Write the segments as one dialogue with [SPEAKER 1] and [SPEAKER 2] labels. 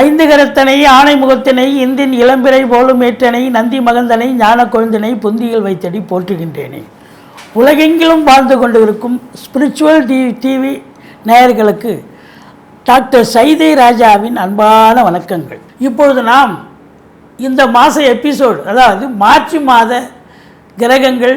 [SPEAKER 1] ஐந்து கரத்தனை ஆணை முகத்தினை இந்தின் இளம்பிறை போலும் ஏற்றனை நந்தி மகந்தனை ஞான கொழுந்தினை புந்தியில் வைத்தடி போற்றுகின்றேனே. உலகெங்கிலும் வாழ்ந்து கொண்டிருக்கும் ஸ்பிரிச்சுவல் டி டிவி நேயர்களுக்கு டாக்டர் சைதை ராஜாவின் அன்பான வணக்கங்கள். இப்பொழுது நாம் இந்த மாத எபிசோடு அதாவது மார்ச் மாத கிரகங்கள்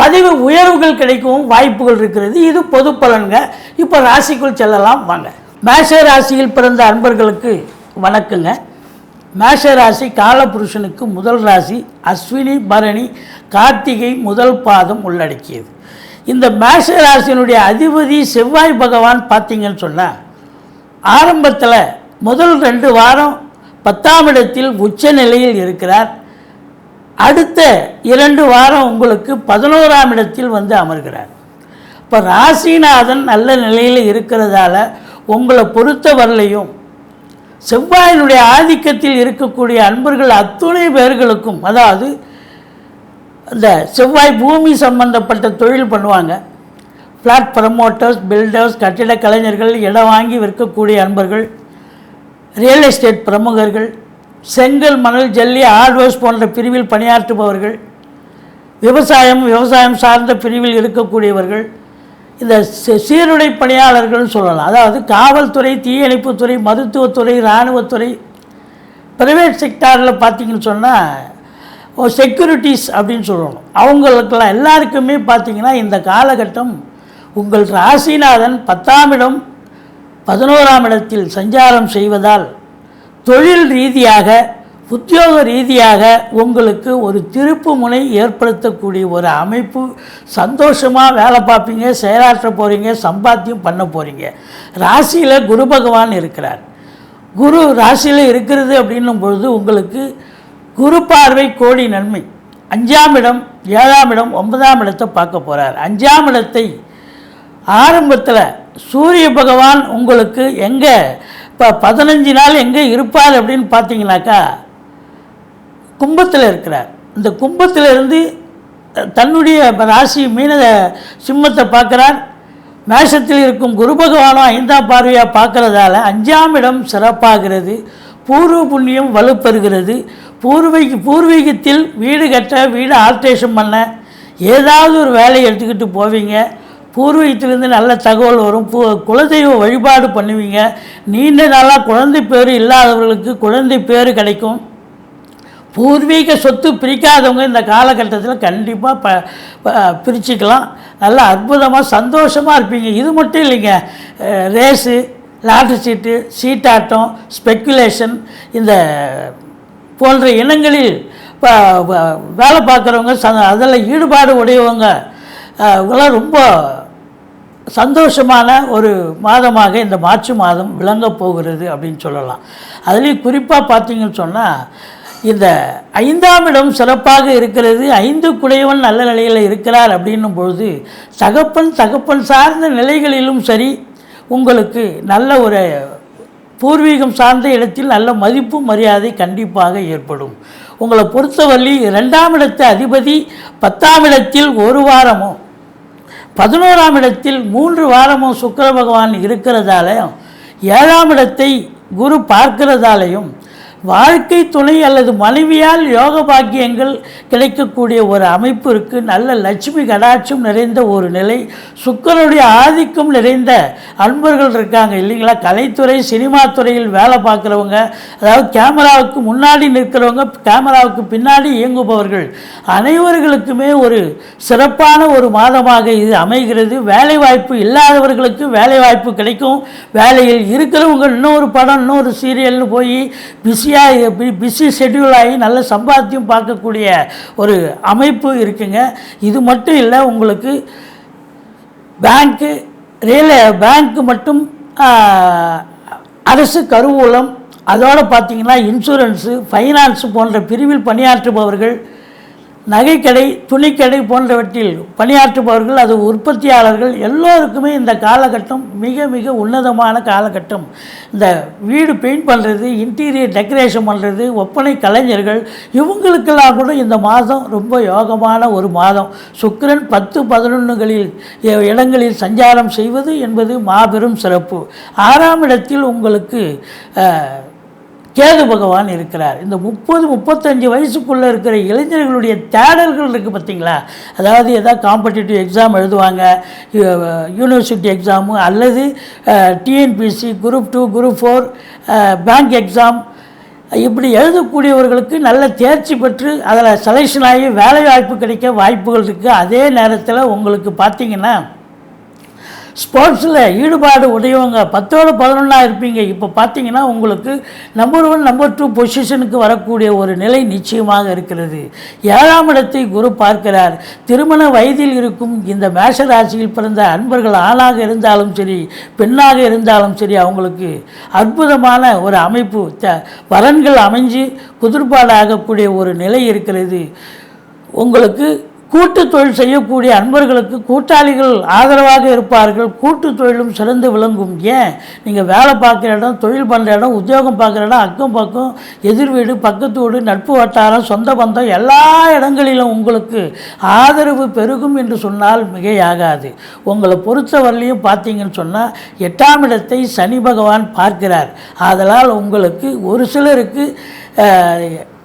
[SPEAKER 1] பதிவு உயர்வுகள் கிடைக்கவும் வாய்ப்புகள் இருக்கிறது. இது பொது பலன்க. இப்போ ராசிக்குள் செல்லலாம். வாங்க. மேஷ ராசியில் பிறந்த அன்பர்களுக்கு வணக்கங்க. மேஷ ராசி காலபுருஷனுக்கு முதல் ராசி அஸ்வினி பரணி கார்த்திகை முதல் பாதம் உள்ளடக்கியது. இந்த மேஷ ராசியினுடைய அதிபதி செவ்வாய் பகவான் பார்த்தீங்கன்னு சொன்னால் ஆரம்பத்தில் முதல் ரெண்டு வாரம் பத்தாம் இடத்தில் உச்ச நிலையில் இருக்கிறார். அடுத்த இரண்டு வாரம் உங்களுக்கு பதினோராம் இடத்தில் வந்து அமர்கிறார். இப்போ ராசிநாதன் நல்ல நிலையில் இருக்கிறதால உங்களை பொறுத்தவரையிலையும் செவ்வாயினுடைய ஆதிக்கத்தில் இருக்கக்கூடிய அன்பர்கள் அத்துணை பேர்களுக்கும் அதாவது இந்த செவ்வாய் பூமி சம்பந்தப்பட்ட தொழில் பண்ணுவாங்க. ஃப்ளாட் ப்ரமோட்டர்ஸ் பில்டர்ஸ் கட்டிட கலைஞர்கள் இடம் வாங்கி விற்கக்கூடிய அன்பர்கள் ரியல் எஸ்டேட் பிரமுகர்கள் செங்கல் மணல் ஜல்லி ஹார்ட்வேர்ஸ் போன்ற பிரிவில் பணியாற்றுபவர்கள் விவசாயம் விவசாயம் சார்ந்த பிரிவில் இருக்கக்கூடியவர்கள் இந்த சீருடை பணியாளர்கள்னு சொல்லலாம். அதாவது காவல்துறை தீயணைப்புத்துறை மருத்துவத்துறை இராணுவத்துறை ப்ரைவேட் செக்டாரில் பார்த்தீங்கன்னு சொன்னால் செக்யூரிட்டிஸ் அப்படின்னு சொல்லணும். அவங்களுக்கெல்லாம் எல்லாருக்குமே பார்த்தீங்கன்னா இந்த காலகட்டம் உங்கள் ராசிநாதன் பத்தாம் இடம் பதினோராம் இடத்தில் சஞ்சாரம் செய்வதால் தொழில் ரீதியாக உத்தியோக ரீதியாக உங்களுக்கு ஒரு திருப்பு முனை ஏற்படுத்தக்கூடிய ஒரு அமைப்பு சந்தோஷமாக வேலை பார்ப்பீங்க செயலாற்ற போகிறீங்க சம்பாத்தியம் பண்ண போகிறீங்க ராசியில் குரு பகவான் இருக்கிறார். குரு ராசியில் இருக்கிறது அப்படின்னும் பொழுது உங்களுக்கு குரு பார்வை கோடி நன்மை. அஞ்சாம் இடம் ஏழாம் இடம் ஒன்பதாம் இடத்தை பார்க்க போகிறார் அஞ்சாம் இடத்தை ஆரம்பத்தில் சூரிய பகவான் உங்களுக்கு எங்கே இப்போ பதினஞ்சு நாள் எங்கே இருப்பார் அப்படின்னு பார்த்தீங்கன்னாக்கா கும்பத்தில் இருக்கிறார். இந்த கும்பத்தில் இருந்து தன்னுடைய ராசி மீன சிம்மத்தை பார்க்குறார். மேஷத்தில் இருக்கும் குரு பகவானும் ஐந்தாம் பார்வையாக பார்க்குறதால அஞ்சாம் இடம் சிறப்பாகிறது. பூர்வ புண்ணியம் வலுப்பெறுகிறது. பூர்வீக பூர்வீகத்தில் வீடு கட்ட வீடு ஆல்ட்ரேஷன் பண்ண ஏதாவது ஒரு வேலையை எடுத்துக்கிட்டு போவீங்க. பூர்வீகத்திலேருந்து நல்ல தகவல் வரும். பூ குலதெய்வ வழிபாடு பண்ணுவீங்க. நீண்ட நாளாக குழந்தை பேர் இல்லாதவர்களுக்கு குழந்தை பேர் கிடைக்கும். பூர்வீக சொத்து பிரிக்காதவங்க இந்த காலகட்டத்தில் கண்டிப்பாக ப ப- பிரிச்சுக்கலாம். நல்லா அற்புதமாக சந்தோஷமாக இருப்பீங்க. இது மட்டும் இல்லைங்க. ரேஸு லாட்ரி சீட்டு சீட்டாட்டம் ஸ்பெக்குலேஷன் இந்த போன்ற இனங்களில் இப்போ வேலை பார்க்குறவங்க ச அதில் ஈடுபாடு உடையவங்க. இவங்களாம் ரொம்ப சந்தோஷமான ஒரு மாதமாக இந்த மார்ச் மாதம் விளங்க போகிறது அப்படின்னு சொல்லலாம். அதுலேயும் குறிப்பாக பார்த்தீங்கன்னு சொன்னால் இந்த ஐந்தாம் இடம் சிறப்பாக இருக்கிறது ஐந்து குடையவன் நல்ல நிலையில் இருக்கிறார் அப்படின்னும் பொழுது தகப்பன் தகப்பன் சார்ந்த நிலைகளிலும் சரி உங்களுக்கு நல்ல ஒரு பூர்வீகம் சார்ந்த இடத்தில் நல்ல மதிப்பு மரியாதை கண்டிப்பாக ஏற்படும். உங்களை பொறுத்தவரை ரெண்டாம் இடத்து அதிபதி பத்தாம் இடத்தில் ஒரு வாரமும் பதினோராம் இடத்தில் மூன்று வாரமும் சுக்கிர பகவான் இருக்கிறதாலையும் ஏழாம் இடத்தை குரு பார்க்கிறதாலையும் வாழ்க்கை துணை அல்லது மனைவியால் யோக பாக்கியங்கள் கிடைக்கக்கூடிய ஒரு அமைப்பு இருக்குது நல்ல லட்சுமி கடாட்சம் நிறைந்த ஒரு நிலை. சுக்கரனுடைய ஆதிக்கம் நிறைந்த அன்பர்கள் இருக்காங்க இல்லைங்களா? கலைத்துறை சினிமா துறையில் வேலை பார்க்குறவங்க அதாவது கேமராவுக்கு முன்னாடி நிற்கிறவங்க கேமராவுக்கு பின்னாடி இயங்குபவர்கள். அனைவர்களுக்குமே ஒரு சிறப்பான ஒரு மாதமாக இது அமைகிறது. வேலை வாய்ப்பு இல்லாதவர்களுக்கு வேலை வாய்ப்பு கிடைக்கும். வேலையில் இருக்கிறவங்க இன்னொரு படம் இன்னொரு சீரியல்னு போய் பிஸியாக பிஸி ஷெட்யூல் ஆகி நல்ல சம்பாத்தியம் பார்க்கக்கூடிய ஒரு அமைப்பு இருக்குங்க. இது மட்டும் இல்லை உங்களுக்கு பேங்க்கு ரியல் பேங்க்கு மட்டும் அரசு கருவூலம் அதோடு பார்த்தீங்கன்னா இன்சூரன்ஸு ஃபைனான்ஸு போன்ற பிரிவில் பணியாற்றுபவர்கள் நகைக்கடை துணிக்கடை போன்றவற்றில் பணியாற்றுபவர்கள் அது உற்பத்தியாளர்கள் எல்லோருக்குமே இந்த காலகட்டம் மிக மிக உன்னதமான காலகட்டம். இந்த வீடு பெயிண்ட் பண்ணுறது இன்டீரியர் டெக்கரேஷன் பண்ணுறது ஒப்பனை கலைஞர்கள் இவங்களுக்கெல்லாம் கூட இந்த மாதம் ரொம்ப யோகமான ஒரு மாதம். சுக்கரன் பத்து பதினொன்றுகளில் இடங்களில் சஞ்சாரம் செய்வது என்பது மாபெரும் சிறப்பு. ஆறாம் இடத்தில் உங்களுக்கு கேது பகவான் இருக்கிறார். இந்த முப்பது முப்பத்தஞ்சு வயசுக்குள்ளே இருக்கிற இளைஞர்களுடைய தேடல்கள் இருக்குது பார்த்தீங்களா? அதாவது ஏதாவது காம்படிட்டிவ் எக்ஸாம் எழுதுவாங்க யூனிவர்சிட்டி எக்ஸாமு அல்லது TNPSC group two group four bank exam இப்படி எழுதக்கூடியவர்களுக்கு நல்ல தேர்ச்சி பெற்று அதில் செலெக்ஷன் ஆகி வேலை வாய்ப்பு கிடைக்க வாய்ப்புகள் இருக்குது அதே நேரத்தில் உங்களுக்கு பார்த்தீங்கன்னா ஸ்போர்ட்ஸில் ஈடுபாடு உடையவங்க பத்தோடு பதினொன்றா இருப்பீங்க. இப்போ பார்த்தீங்கன்னா உங்களுக்கு நம்பர் ஒன் நம்பர் டூ பொசிஷனுக்கு வரக்கூடிய ஒரு நிலை நிச்சயமாக இருக்கிறது. ஏழாம் இடத்தை குரு பார்க்கிறார். திருமண வயதில் இருக்கும் இந்த மேஷ ராசியில் பிறந்த அன்பர்கள் ஆணாக இருந்தாலும் சரி பெண்ணாக இருந்தாலும் சரி அவங்களுக்கு அற்புதமான ஒரு அமைப்பு த- வரன்கள் அமைஞ்சு குதிர்பாடாகக்கூடிய ஒரு நிலை இருக்கிறது. உங்களுக்கு கூட்டு தொழில் செய்யக்கூடிய அன்பர்களுக்கு கூட்டாளிகள் ஆதரவாக இருப்பார்கள். கூட்டு தொழிலும் சிறந்து விளங்கும். ஏன்? நீங்கள் வேலை பார்க்குற இடம் தொழில் பண்ணுற இடம் உத்தியோகம் பார்க்குற இடம் அக்கம் பக்கம் எதிர் வீடு பக்கத்து வீடு நட்பு வட்டாரம் சொந்த பந்தம் எல்லா இடங்களிலும் உங்களுக்கு ஆதரவு பெருகும் என்று சொன்னால் மிகையாகாது. உங்களை பொறுத்தவரையிலையும் பார்த்தீங்கன்னு சொன்னால் எட்டாம் இடத்தை சனி பகவான் பார்க்கிறார். ஆதலால் உங்களுக்கு ஒரு சிலருக்கு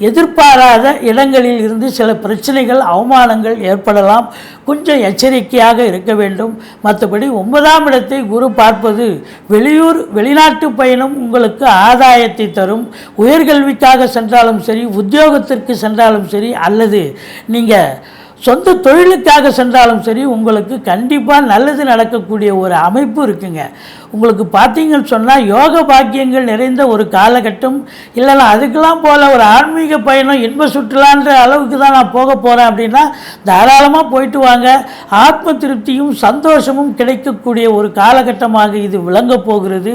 [SPEAKER 1] எதிர்பாராத இடங்களில் இருந்து சில பிரச்சனைகள் அவமானங்கள் ஏற்படலாம். கொஞ்சம் எச்சரிக்கையாக இருக்க வேண்டும். மற்றபடி ஒன்பதாம் இடத்தை குரு பார்ப்பது வெளியூர் வெளிநாட்டு பயணம் உங்களுக்கு ஆதாயத்தை தரும். உயர்கல்விக்காக சென்றாலும் சரி உத்தியோகத்திற்கு சென்றாலும் சரி அல்லது நீங்கள் சொந்த தொழிலுக்காக சென்றாலும் சரி உங்களுக்கு கண்டிப்பாக நல்லது நடக்கக்கூடிய ஒரு அமைப்பு இருக்குங்க. உங்களுக்கு பார்த்தீங்கன்னு சொன்னால் யோக பாக்கியங்கள் நிறைந்த ஒரு காலகட்டம். இல்லைனா அதுக்கெல்லாம் போல் ஒரு ஆன்மீக பயணம் இன்ப சுற்றுலான்ற அளவுக்கு தான் நான் போக போகிறேன் அப்படின்னா தாராளமாக போயிட்டு வாங்க. ஆத்ம திருப்தியும் சந்தோஷமும் கிடைக்கக்கூடிய ஒரு காலகட்டமாக இது விளங்கப் போகிறது.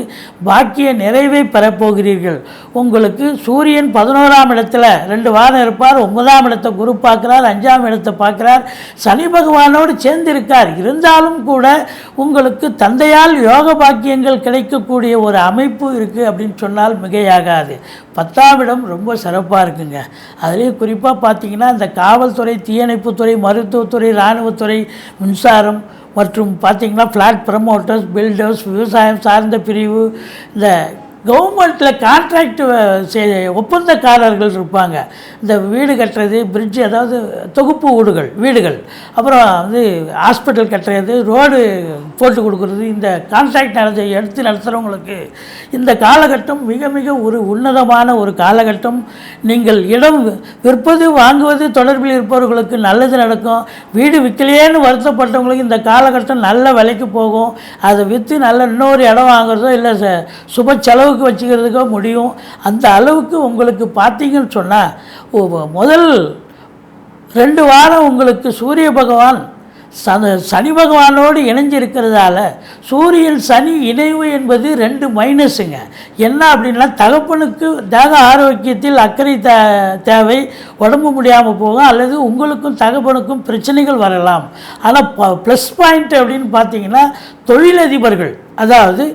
[SPEAKER 1] பாக்கிய நிறைவை பெறப்போகிறீர்கள் உங்களுக்கு சூரியன் பதினோராம் இடத்துல ரெண்டு வாரம் இருப்பார். ஒன்பதாம் இடத்தை குரு பார்க்குறார் அஞ்சாம் இடத்தை பார்க்குறார். சனி பகவானோடு சேர்ந்திருக்கார். இருந்தாலும் கூட உங்களுக்கு தந்தையால் யோக பாக்கியங்கள் கிடைக்கக்கூடிய ஒரு அமைப்பு இருக்குது அப்படின்னு சொன்னால் மிகையாகாது. பத்தாம் இடம் ரொம்ப சிறப்பாக இருக்குங்க. அதுலேயும் குறிப்பாக பார்த்தீங்கன்னா இந்த காவல்துறை தீயணைப்புத்துறை மருத்துவத்துறை இராணுவத்துறை மின்சாரம் மற்றும் பார்த்தீங்கன்னா ஃப்ளாட் ப்ரமோட்டர்ஸ் பில்டர்ஸ் விவசாயம் சார்ந்த பிரிவு இந்த கவர்மெண்ட்டில் கான்ட்ராக்ட் ஒப்பந்தக்காரர்கள் இருப்பாங்க. இந்த வீடு கட்டுறது பிரிட்ஜ் அதாவது தொகுப்பு வீடுகள் வீடுகள். அப்புறம் வந்து ஹாஸ்பிட்டல் கட்டுறது ரோடு போட்டு கொடுக்குறது. இந்த கான்ட்ராக்ட் நடத்த எடுத்து நடத்துகிறவங்களுக்கு இந்த காலகட்டம் மிக மிக ஒரு உன்னதமான ஒரு காலகட்டம். நீங்கள் இடம் விற்பது வாங்குவது தொடர்பில் இருப்பவர்களுக்கு நல்லது நடக்கும். வீடு விற்கலையேன்னு வருத்தப்பட்டவங்களுக்கு இந்த காலகட்டம் நல்ல விலைக்கு போகும். அதை விற்று நல்ல இன்னொரு இடம் வாங்குறதோ இல்லை ச- சுப அளவுக்கு வச்சுக்கிறதுக்கோ முடியும். அந்த அளவுக்கு உங்களுக்கு பார்த்தீங்கன்னு சொன்னால் முதல் ரெண்டு வாரம் உங்களுக்கு சூரிய பகவான் சனி பகவானோடு இணைஞ்சிருக்கிறதால சூரியன் சனி இணைவு என்பது ரெண்டு மைனஸுங்க. என்ன அப்படின்னா தகப்பனுக்கு தேக ஆரோக்கியத்தில் அக்கறை தே தேவை உடம்பு முடியாமல் போகும் அல்லது உங்களுக்கும் தகப்பனுக்கும் பிரச்சனைகள் வரலாம். ஆனால் ப ப்ளஸ் பாயிண்ட் அப்படின்னு பார்த்தீங்கன்னா தொழிலதிபர்கள் அதாவது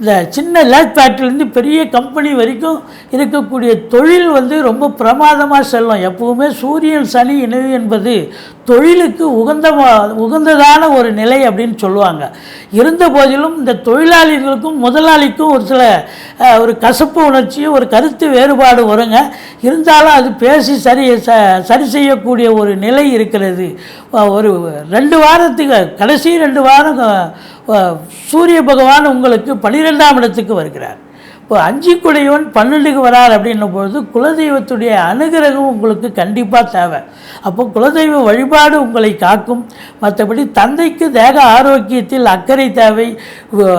[SPEAKER 1] இந்த சின்ன லேட் ஃபேக்ட்ரிலேருந்து பெரிய கம்பெனி வரைக்கும் இருக்கக்கூடிய தொழில் வந்து ரொம்ப பிரமாதமாக செல்லும். எப்பவுமே சூரியன் சனி இணைவு என்பது தொழிலுக்கு உகந்த உகந்ததான ஒரு நிலை அப்படின்னு சொல்லுவாங்க. இருந்த போதிலும் இந்த தொழிலாளிகளுக்கும் முதலாளிக்கும் ஒரு சில ஒரு கசப்பு உணர்ச்சியும் ஒரு கருத்து வேறுபாடு வருங்க. இருந்தாலும் அது பேசி சரி ச சரி செய்யக்கூடிய ஒரு நிலை இருக்கிறது. ஒரு ரெண்டு வாரத்துக்கு கடைசி ரெண்டு வாரம் சூரிய பகவான் உங்களுக்கு பன்னிரெண்டாம் இடத்துக்கு வருகிறார். இப்போ அஞ்சு குடையவன் பன்னெண்டுக்கு வரார் அப்படின்னும் பொழுது குலதெய்வத்துடைய அனுகிரகம் உங்களுக்கு கண்டிப்பாக தேவை. அப்போ குலதெய்வ வழிபாடு உங்களை காக்கும். மற்றபடி தந்தைக்கு தேக ஆரோக்கியத்தில் அக்கறை தேவை.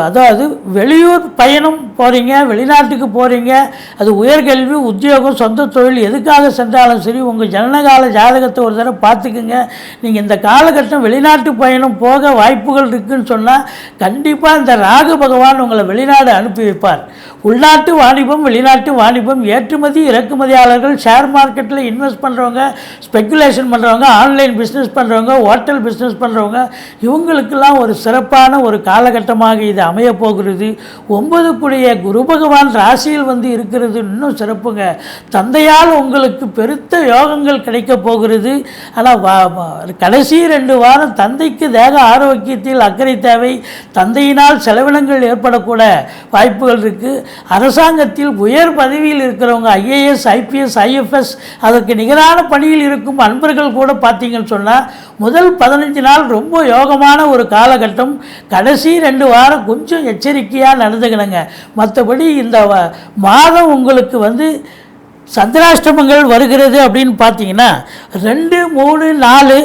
[SPEAKER 1] அதாவது வெளியூர் பயணம் போகிறீங்க வெளிநாட்டுக்கு போகிறீங்க அது உயர்கல்வி உத்தியோகம் சொந்த தொழில் எதுக்காக சென்றாலும் சரி உங்கள் ஜனனகால ஜாதகத்தை ஒரு தடவை பார்த்துக்குங்க. நீங்கள் இந்த காலகட்டம் வெளிநாட்டு பயணம் போக வாய்ப்புகள் இருக்குதுன்னு சொன்னால் கண்டிப்பாக இந்த ராகு பகவான் உங்களை வெளிநாடு அனுப்பி வைப்பார். உள்நாட்டு வாணிபம் வெளிநாட்டு வாணிபம் ஏற்றுமதி இறக்குமதியாளர்கள் ஷேர் மார்க்கெட்டில் இன்வெஸ்ட் பண்ணுறவங்க ஸ்பெக்குலேஷன் பண்ணுறவங்க ஆன்லைன் பிஸ்னஸ் பண்ணுறவங்க ஹோட்டல் பிஸ்னஸ் பண்ணுறவங்க இவங்களுக்கெல்லாம் ஒரு சிறப்பான ஒரு காலகட்டமாக இது அமையப்போகிறது ஒன்பதுக்குடைய குரு பகவான் ராசியில் வந்து இருக்கிறது இன்னும் சிறப்புங்க. தந்தையால் உங்களுக்கு பெருத்த யோகங்கள் கிடைக்கப் போகிறது. ஆனால் கடைசி ரெண்டு வாரம் தந்தைக்கு தேக ஆரோக்கியத்தில் அக்கறை தேவை. தந்தையினால் செலவினங்கள் ஏற்படக்கூட வாய்ப்புகள் இருக்குது அரசாங்கத்தில் உயர் பதவியில் இருக்கிறவங்க ஐஏஎஸ் ஐபிஎஸ் ஐஎஃப்எஸ் அதற்கு நிகரான பணியில் இருக்கும் அன்பர்கள் கூட பார்த்தீங்கன்னு சொன்னால் முதல் பதினஞ்சு நாள் ரொம்ப யோகமான ஒரு காலகட்டம். கடைசி ரெண்டு வாரம் கொஞ்சம் எச்சரிக்கையாக நடந்துக்கணுங்க. மற்றபடி இந்த வ- மாதம் உங்களுக்கு வந்து சந்திராஷ்டமங்கள் வருகிறது அப்படின்னு பார்த்தீங்கன்னா ரெண்டு மூணு நாலு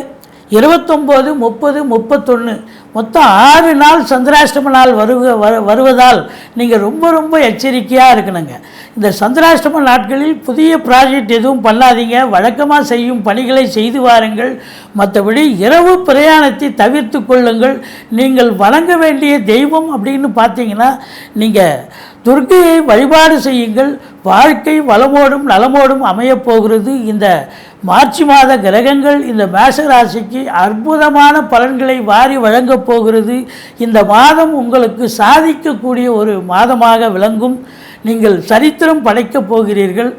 [SPEAKER 1] இருபத்தொம்போது முப்பது முப்பத்தொன்று மொத்தம் ஆறு நாள் சந்திராஷ்டம நாள் வருவ வருவதால் நீங்கள் ரொம்ப ரொம்ப எச்சரிக்கையாக இருக்கணுங்க. இந்த சந்திராஷ்டம நாட்களில் புதிய ப்ராஜெக்ட் எதுவும் பண்ணாதீங்க. வழக்கமாக செய்யும் பணிகளை செய்து வாருங்கள். மற்றபடி இரவு பிரயாணத்தை தவிர்த்து கொள்ளுங்கள். நீங்கள் வணங்க வேண்டிய தெய்வம் அப்படின்னு பார்த்தீங்கன்னா நீங்கள் துர்க்கையை வழிபாடு செய்யுங்கள். வாழ்க்கை வளமோடும் நலமோடும் அமையப்போகிறது இந்த மார்ச் மாத கிரகங்கள் இந்த மேஷ ராசிக்கு அற்புதமான பலன்களை வாரி வழங்கப் போகிறது. இந்த மாதம் உங்களுக்கு சாதிக்கக்கூடிய ஒரு மாதமாக விளங்கும். நீங்கள் சரித்திரம் படைக்கப் போகிறீர்கள்.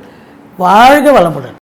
[SPEAKER 1] வாழ்க வளமுடன்.